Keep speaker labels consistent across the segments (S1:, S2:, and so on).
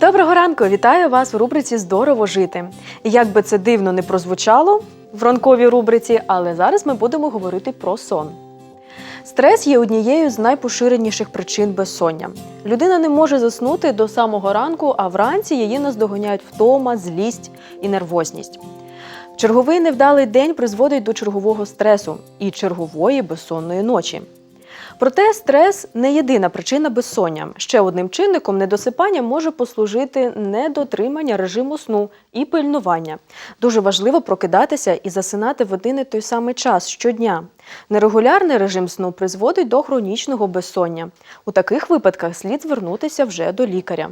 S1: Доброго ранку! Вітаю вас в рубриці Здорово жити. Як би це дивно не прозвучало в ранковій рубриці, але зараз ми будемо говорити про сон. Стрес є однією з найпоширеніших причин безсоння. Людина не може заснути до самого ранку, а вранці її наздоганяють втома, злість і нервозність. Черговий невдалий день призводить до чергового стресу і чергової безсонної ночі. Проте стрес не єдина причина безсоння. Ще одним чинником недосипання може послужити недотримання режиму сну і пильнування. Дуже важливо прокидатися і засинати в один і той самий час щодня. Нерегулярний режим сну призводить до хронічного безсоння. У таких випадках слід звернутися вже до лікаря.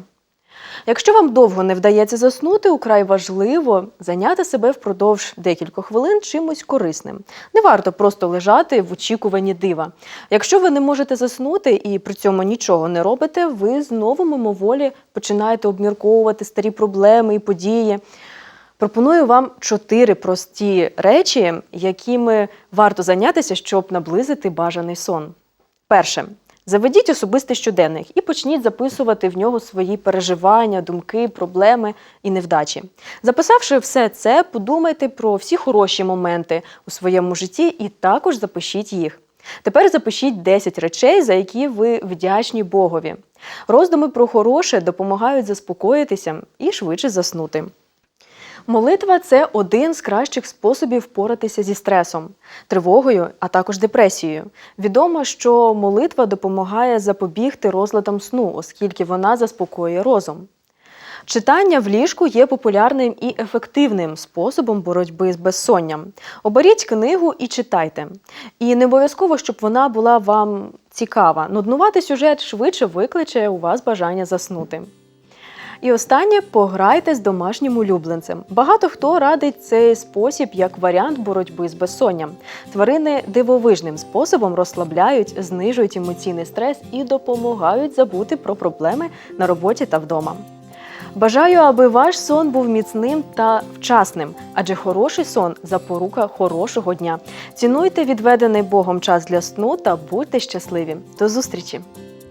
S1: Якщо вам довго не вдається заснути, украй важливо зайняти себе впродовж декількох хвилин чимось корисним. Не варто просто лежати в очікуванні дива. Якщо ви не можете заснути і при цьому нічого не робите, ви знову мимоволі починаєте обмірковувати старі проблеми і події. Пропоную вам чотири прості речі, якими варто зайнятися, щоб наблизити бажаний сон. Перше. Заведіть особистий щоденник і почніть записувати в нього свої переживання, думки, проблеми і невдачі. Записавши все це, подумайте про всі хороші моменти у своєму житті і також запишіть їх. Тепер запишіть 10 речей, за які ви вдячні Богові. Роздуми про хороше допомагають заспокоїтися і швидше заснути. Молитва це один з кращих способів впоратися зі стресом, тривогою, а також депресією. Відомо, що молитва допомагає запобігти розладам сну, оскільки вона заспокоює розум. Читання в ліжку є популярним і ефективним способом боротьби з безсонням. Оберіть книгу і читайте. І не обов'язково, щоб вона була вам цікава. Нуднувати сюжет швидше викличе у вас бажання заснути. І останнє пограйте з домашнім улюбленцем. Багато хто радить цей спосіб як варіант боротьби з безсонням. Тварини дивовижним способом розслабляють, знижують емоційний стрес і допомагають забути про проблеми на роботі та вдома. Бажаю, аби ваш сон був міцним та вчасним, адже хороший сон запорука хорошого дня. Цінуйте відведений Богом час для сну та будьте щасливі. До зустрічі!